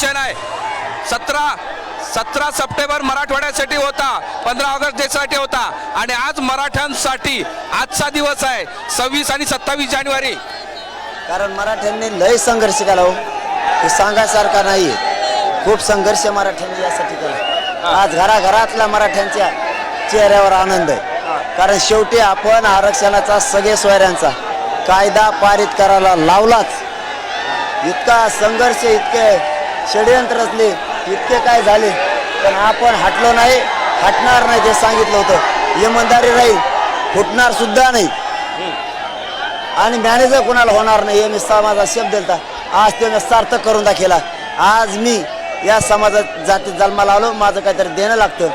विषय नाही सतरा सतरा सप्टेंबर मराठवाड्यासाठी होता पंधरा ऑगस्ट होता. आणि आज मराठ्यांसाठी आजचा दिवस आहे सव्वीस आणि सत्तावीस जानेवारी. कारण मराठ्यांनी लय संघर्ष केला हो. हे सांगायसारखा नाही. खूप संघर्ष मराठ्यांनी यासाठी केला. आज घराघरातल्या मराठ्यांच्या चेहऱ्यावर आनंद आहे. कारण शेवटी आपण आरक्षणाचा सगळे सोयऱ्यांचा कायदा पारित करायला लावलाच. इतका संघर्ष इतके षडयंत्र असले इतके काय झाले पण आपण हटलो नाही हटणार नाही ते सांगितलं होतं. इमानदारी राहील फुटणार सुद्धा नाही. आणि मॅनेजर कोणाला होणार नाही हे मी समाजात शब्द दिलता. आज ते मी सार्थक करून दाखवला आज मी या समाजात जातीत जन्माला आलो माझं काहीतरी देणं लागतं.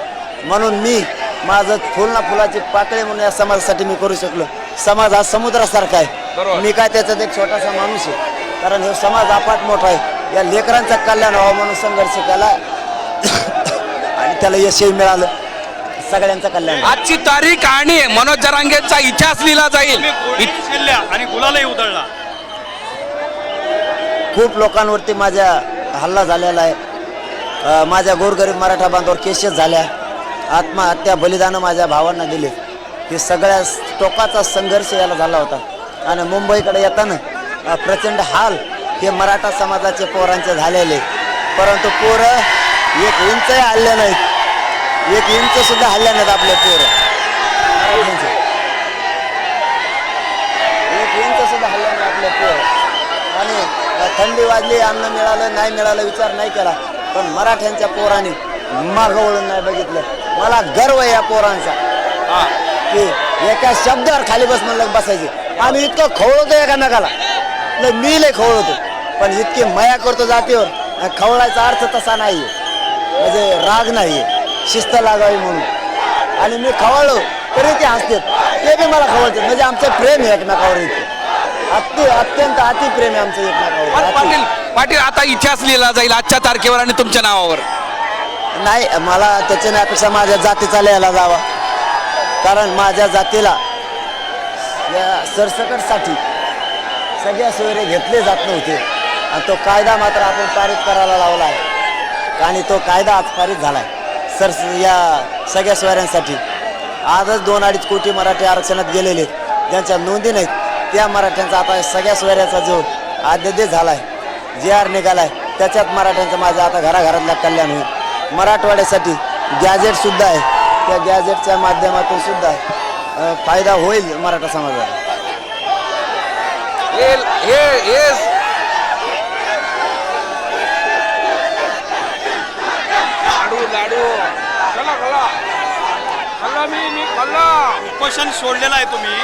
म्हणून मी माझं फुल ना फुलाची पाकळी म्हणून या समाजासाठी मी करू शकलो. समाज हा समुद्रासारखा. आहे. मी काय त्याच्यात एक छोटासा माणूस आहे. कारण हे समाज अपाट मोठा आहे. या लेकरांचा कल्याण व्हावं म्हणून संघर्ष केला. आणि त्याला यशही मिळालं. सगळ्यांचं कल्याण. आजची तारीख आणि मनोज जरांगेचा इतिहास लिहिला जाईल. आणि गुलालही उधळला. खूप लोकांवरती माझ्या हल्ला झालेला आहे. माझ्या गोरगरीब मराठा बांधवावर केसेस झाल्या. आत्महत्या बलिदानं माझ्या भावांना दिले. हे सगळ्या टोकाचा संघर्ष याला झाला होता. आणि मुंबईकडे येताना प्रचंड हाल हे मराठा समाजाचे पोरांचे झालेले. परंतु पोरं एक इंचही हल्ले नाहीत. एक इंच सुद्धा हल्ले नाहीत आपले पोरं. एक इंच सुद्धा हल्ला नाही आपल्या पोर. आणि थंडी वाजली अन्न मिळालं नाही मिळालं विचार नाही केला. पण मराठ्यांच्या पोरांनी मागं वळून नाही बघितलं. मला गर्व आहे या पोरांचा. की एका शब्दावर खाली बस म्हणलं बसायचे. आम्ही इतकं खवळतो एकामेकाला. लय मी लय खवळतो पण इतकी मया करतो जातीवर खवळायचा अर्थ तसा नाही म्हणजे राग नाही शिस्त लागावी म्हणून. आणि मी खवळलो तरी ते हसतात. ते बी मला खवळतात. म्हणजे आमचं प्रेम आहे एकमेकावर इथे. अति अत्यंत अति प्रेम आहे आमचं एकमेकावर. पाटील पाटील आता इतिहास लिहिला जाईल आजच्या तारखेवर आणि तुमच्या नावावर. नाही मला त्याच्या अपेक्षा माझ्या जातीचा लिहायला जावा. कारण माझ्या जातीला या सरसकटसाठी सगळ्या सोयरे घेतले जात नव्हते. आणि तो कायदा मात्र आपण पारित करायला लावला आहे आणि तो कायदा आज पारित झाला आहे सर या सगळ्या सोयऱ्यांसाठी. आजच दोन अडीच कोटी मराठी आरक्षणात गेलेले आहेत, ज्यांच्या नोंदी नाहीत त्या मराठ्यांचा आता सगळ्या सोयऱ्याचा जो आद्यदेश झाला आहे जे आर निघाला आहे त्याच्यात मराठ्यांचं माझं आता घराघरातला कल्याण होईल. मराठवाड्यासाठी गॅजेटसुद्धा आहे. त्या गॅजेटच्या माध्यमातून सुद्धा फायदा होईल मराठा समाजाला. लाडू लाडू. चला चला. खाल्ला मी मी खाल्ला. उपोषण सोडलेलं आहे तुम्ही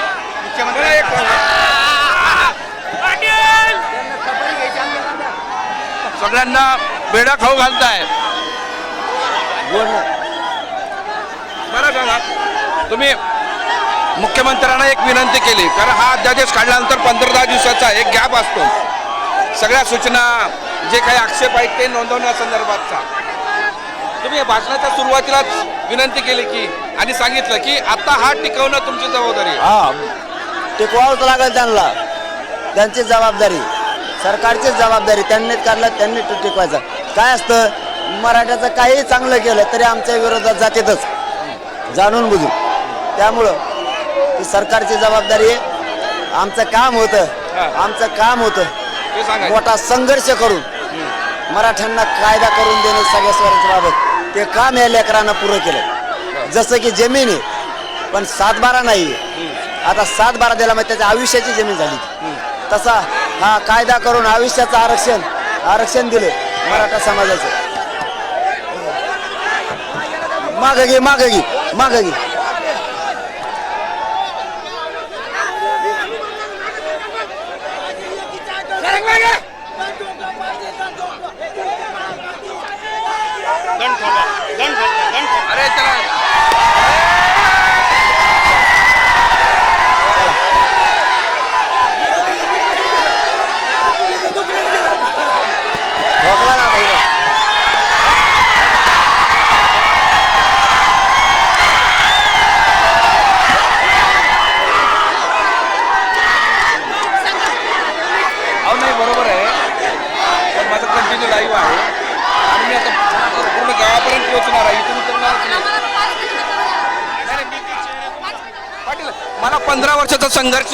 मुख्यमंत्री. सगळ्यांना बेडा खाऊ घालताय. ना. बरं झाला तुम्ही मुख्यमंत्र्यांना एक विनंती केली. कारण हा अध्यादेश काढल्यानंतर पंधरा दहा दिवसाचा एक गॅप असतो. सगळ्या सूचना जे काही आक्षेप आहेत ते नोंदवण्यासंदर्भातचा तुम्ही भाषणाच्या सुरुवातीलाच विनंती केली की आणि सांगितलं की आता हा टिकवणं तुमची जबाबदारी हा. टिकवावंच लागेल त्यांना. त्यांची जबाबदारी. सरकारचीच जबाबदारी. त्यांनीच काढलं त्यांनी तो काय असतं? मराठ्याचं काही चांगलं केलं तरी आमच्या विरोधात जातेतच. जाणून बुजून. त्यामुळं ही सरकारची जबाबदारी आहे. आमचं काम होतं. आमचं काम होतं. मोठा संघर्ष करून मराठ्यांना कायदा करून देणे सगळ्या स्वरांच्या बाबत. ते काम या लेकरांना पुरं केलं. जसं की जमीन आहे पण सात बारा नाही आता सात बारा दिला मग त्याच्या आयुष्याची जमीन झाली. तसा हा कायदा करून आयुष्याचं आरक्षण आरक्षण दिले मराठा समाजाचं. माग घे माग घे माग घे. लाईव्ह आहे. आणि मी आता पूर्ण गावापर्यंत पोहोचणार आहे. इथून मला पंधरा वर्षाचा संघर्ष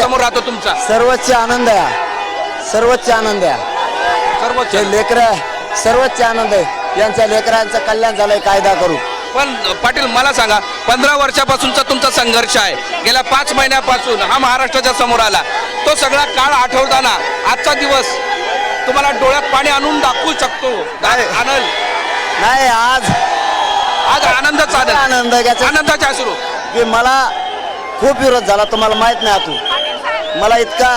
समोर राहतो तुमचा. सर्वोच्च आनंद आहे सर्वोच्च आनंद आहे सर्वोच्च. लेकर सर्वोच्च आनंद आहे. यांच्या लेकरांचं कल्याण झालंय कायदा करू. पण पाटील मला सांगा पंधरा वर्षापासूनचा तुमचा संघर्ष आहे. गेल्या पाच महिन्यापासून हा महाराष्ट्राच्या समोर आला. तो सगळा काळ आठवताना आजचा दिवस तुम्हाला डोळ्यात पाणी आणून दाखवू शकतो. आनंद नाही आज आज आनंदच आनंद आनंद घ्यायचा आनंदाचे अश्रू की मला खूप विरोध झाला. तुम्हाला माहीत नाही आतून. मला इतका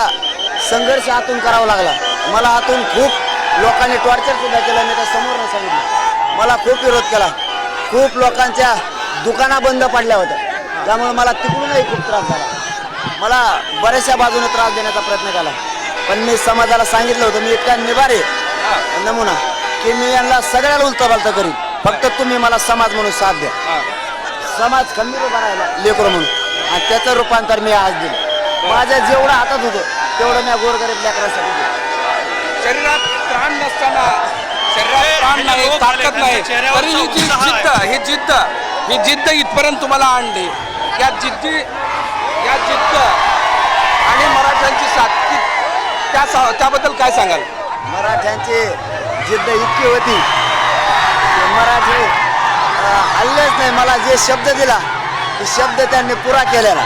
संघर्ष आतून करावा लागला. मला आतून खूप लोकांनी टॉर्चर सुद्धा केलं. मी त्या समोर नाही सांगितलं. मला खूप विरोध केला. खूप लोकांच्या दुकाना बंद पडल्या होत्या. त्यामुळे मला तिकडूनही खूप त्रास झाला. मला बऱ्याचशा बाजूने त्रास देण्याचा प्रयत्न केला. पण मी समाजाला सांगितलं होतं मी इतका निभारे. नमुना की मी यांना सगळ्याला उलतं पालतं करीन. फक्त तुम्ही मला समाज म्हणून साथ द्या. समाज खंबीर उभा राहिला लेकरं म्हणून. आणि त्याचं रूपांतर मी आज दिलं. माझ्या जेवढं हातात होतं तेवढं मी गोरगरीब लेकरांसाठी दिलं. शरीरात प्राण नसताना शरीरात प्राण नाही ताकद नाही. तरी ही जी. जिद्द ही जिद्द ही जिद्द इथपर्यंत तुम्हाला आणली. या जिद्दी या जिद्द आणि मराठ्यांची साथ त्या सा- त्याबद्दल काय सांगाल? मराठ्यांची जिद्द इतकी होती की मराठी हल्लेच नाही. मला जे शब्द दिला ते शब्द त्यांनी पुरा केलेला.